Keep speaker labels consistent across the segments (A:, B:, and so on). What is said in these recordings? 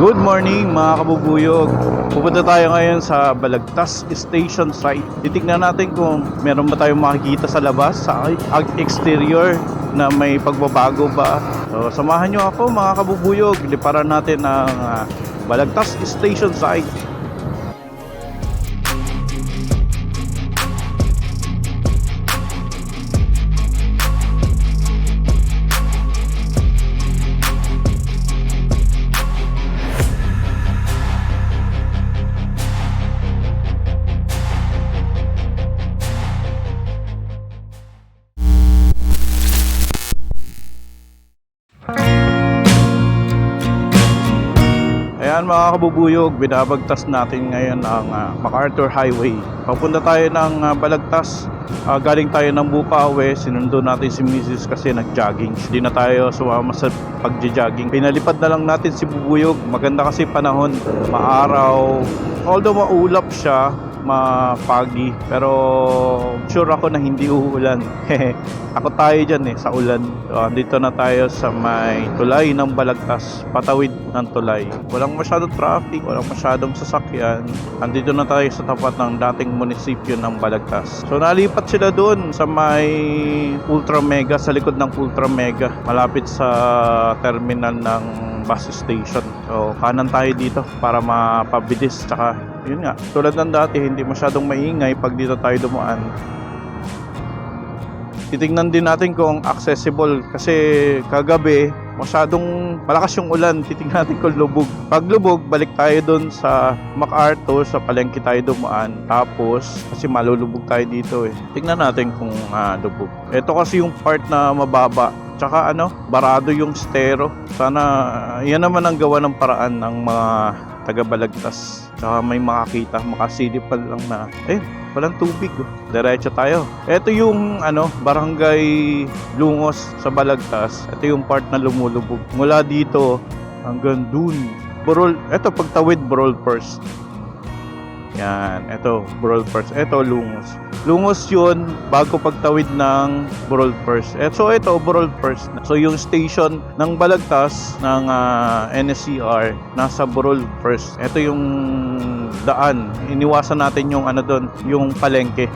A: Good morning mga kabubuyog. Pupunta tayo ngayon sa Balagtas Station site. Titignan natin kung meron ba tayong makikita sa labas, sa exterior na may pagbabago ba. So, samahan nyo ako mga kabubuyog. Liparan natin ang ah, Balagtas Station site. Mga kabubuyog, binabagtas natin ngayon ang ah, MacArthur Highway. Papunta tayo ng ah, Balagtas. Ah, galing tayo ng Bukawe, sinundo natin si Mrs. kasi nag-jogging. Hindi na tayo sumama sa pagja-jogging. Pinalipad na lang natin si Bubuyog. Maganda kasi panahon, maaraw. Although maulap siya, mapagi. Pero sure ako na hindi uulan. ako tayo dyan eh, sa ulan. So, andito na tayo sa may tulay ng Balagtas. Patawid ng tulay. Walang masyadong traffic, walang masyadong sasakyan. Andito na tayo sa tapat ng dating munisipyo ng Balagtas. So nalipat sila doon sa may Ultra Mega, sa likod ng Ultra Mega. Malapit sa terminal ng bus station. So kanan tayo dito para mapabilis. Tsaka yun nga, tulad ng dati, hindi masyadong maingay pag dito tayo dumaan. Titingnan din natin kung accessible kasi kagabi masyadong malakas yung ulan. Titingnan natin kung lubog. Pag lubog, balik tayo doon sa MacArthur, sa palengke tayo dumaan. Tapos, kasi malulubog tayo dito eh. Tingnan natin kung ah, lubog. Ito kasi yung part na mababa. Tsaka ano, barado yung stero. Sana, yan naman ang gawa ng paraan ng mga taga-balagtas. Tsaka may makakita, makasilip pa lang na, eh, walang tubig. oh. Diretso tayo. Ito yung ano, barangay Lungos sa Balagtas. Ito yung part na lumulubog. Mula dito hanggang dun. Burol, ito pagtawid Burol first. Yan, ito Burol first. Ito Lungos. Lungos yun bago pagtawid ng Burol first. Eh, so ito Burol first. So yung station ng Balagtas ng ah, NSCR nasa Burol first. Ito yung daan. Iniwasan natin yung ano doon, yung palengke.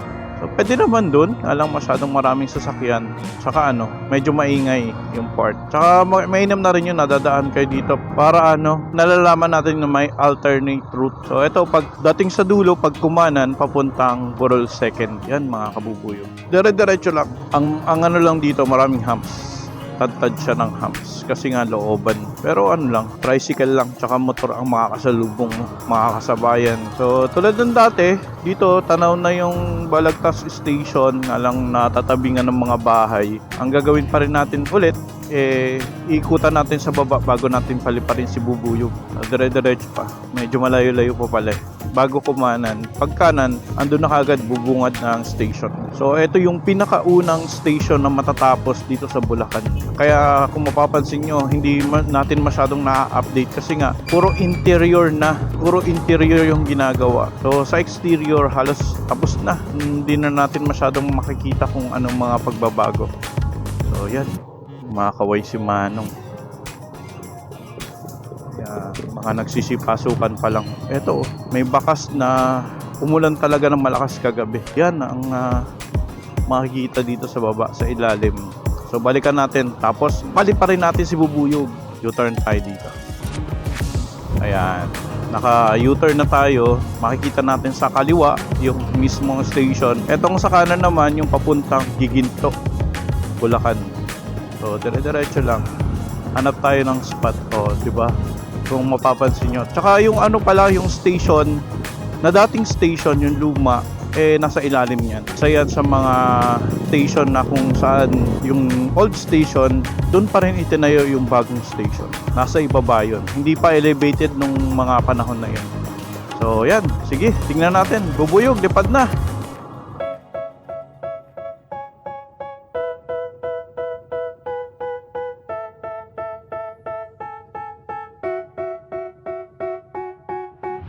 A: So pwede naman doon, alang masyadong maraming sasakyan. Saka ano, medyo maingay yung part. Saka ma- mainam na rin yun, nadadaan kayo dito para ano, nalalaman natin na may alternate route. So ito, pag dating sa dulo, pag kumanan, papuntang Burol second. Yan mga kabubuyo. Dire-diretso lang. Ang, ang ano lang dito, maraming humps tad-tad siya ng humps kasi nga looban. Pero ano lang, tricycle lang tsaka motor ang makakasalubong makakasabayan. So tulad ng dati, dito tanaw na yung Balagtas Station na lang natatabi nga ng mga bahay. Ang gagawin pa rin natin ulit, eh, ikutan natin sa baba bago natin paliparin si Bubuyog. Dire-diretso pa. Medyo malayo-layo pa pala eh. Bago kumanan. Pag kanan, andun na kagad bubungad na ang station. So, ito yung pinakaunang station na matatapos dito sa Bulacan. Kaya kung mapapansin nyo, hindi natin masyadong na-update kasi nga, puro interior na. Puro interior yung ginagawa. So, sa exterior, halos tapos na. Hindi na natin masyadong makikita kung anong mga pagbabago. So, yan. Makakaway si Manong. Kaya, mga nagsisipasukan pa lang. Eto, oh, may bakas na umulan talaga ng malakas kagabi. Yan ang ah, makikita dito sa baba, sa ilalim. So balikan natin. Tapos balik pa rin natin si Bubuyog. U-turn tayo dito. Ayan. Naka U-turn na tayo. Makikita natin sa kaliwa yung mismong station. Etong sa kanan naman yung papuntang Giginto. Bulacan. So dire-diretso lang. Hanap tayo ng spot. O, di ba? Kung mapapansin nyo. Tsaka yung ano pala, yung station, na dating station, yung luma, eh nasa ilalim niyan. Isa yan sa mga station na kung saan yung old station, doon pa rin itinayo yung bagong station. Nasa ibaba yun. Hindi pa elevated nung mga panahon na yun. So yan, sige, tingnan natin. Bubuyog, lipad na.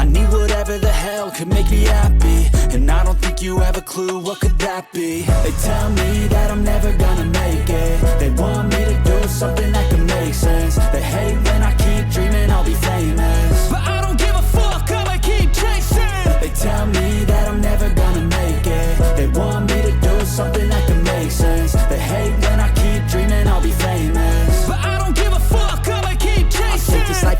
B: I need whatever the hell could make me happy. And I don't think you have a clue what could that be. They tell me that I'm never gonna make it. They want me to do something that can make sense. They hate when I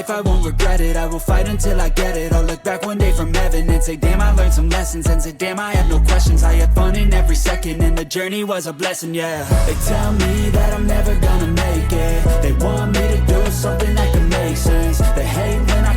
B: life, I won't regret it. I will fight until I get it. I'll look back one day from heaven And say, damn, I learned some lessons. And say, damn, I have no questions. I had fun in every second And the journey was a blessing, yeah. They tell me that I'm never gonna make it. They want me to do something that can make sense. They hate when I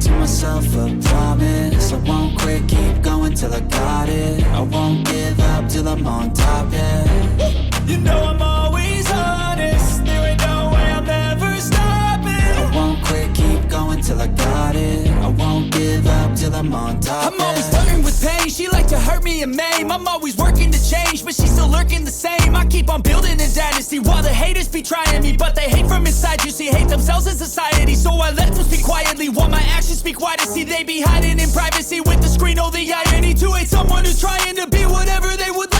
B: to myself a promise. I won't quit, keep going till I got it. I won't give up till I'm on top, yeah.
C: You know I'm always
B: till I got it I won't give up till I'm on top,
C: I'm always flirting with pain. She like to hurt me and maim. I'm always working to change, but she's still lurking the same. I keep on building a dynasty while the haters be trying me, but they hate from inside. You see, hate themselves in society, so I let them speak quietly while my actions speak wider. See, they be hiding in privacy with the screen. Oh, the irony to hate someone who's trying to be whatever they would like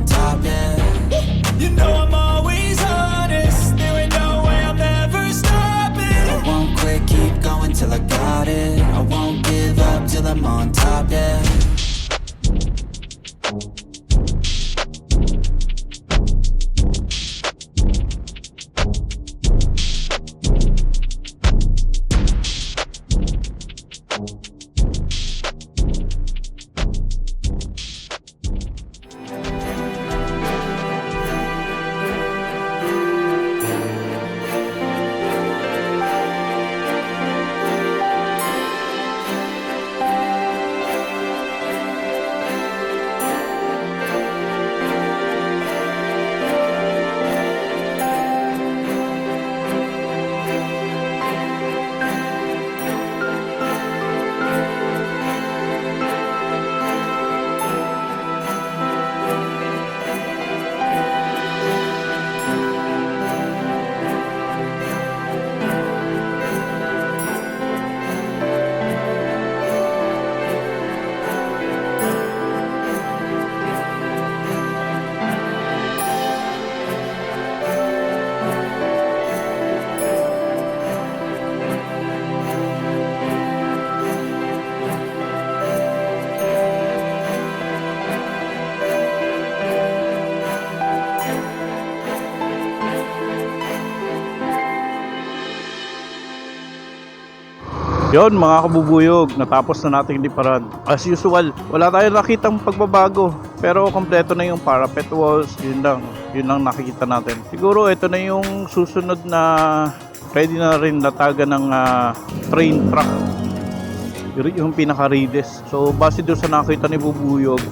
B: top, yeah.
C: You know I'm always
A: Yon mga kabubuyog, natapos na nating liparan. As usual, wala tayong nakitang pagbabago. Pero kompleto na yung parapet walls, yun lang. Yun lang nakikita natin. Siguro ito na yung susunod na pwede na rin latagan ng ah, train truck. Yun yung pinaka-redes. So, base doon sa nakita ni Bubuyog,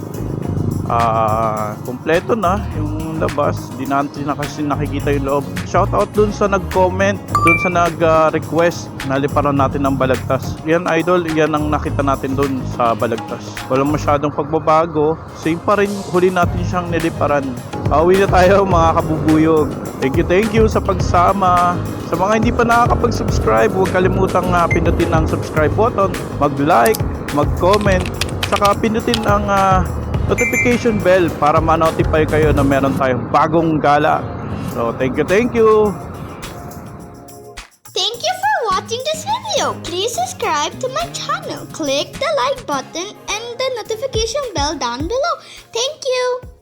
A: ah kompleto na yung labas. Di na kasi nakikita yung loob. Shoutout dun sa nag-comment, dun sa nag-request na liparan natin ng balagtas. Yan idol, yan ang nakita natin dun sa balagtas. Walang masyadong pagbabago. Same pa rin huli natin siyang niliparan. Pauwi na tayo mga kabubuyog. Thank you, thank you sa pagsama. Sa mga hindi pa nakakapag-subscribe, huwag kalimutang uh, pindutin ang subscribe button, mag-like, mag-comment, saka pindutin ang ah, notification bell para ma-notify kayo na meron tayong bagong gala. So, thank you, thank you.
D: Thank you for watching this video. Please subscribe to my channel. Click the like button and the notification bell down below. Thank you.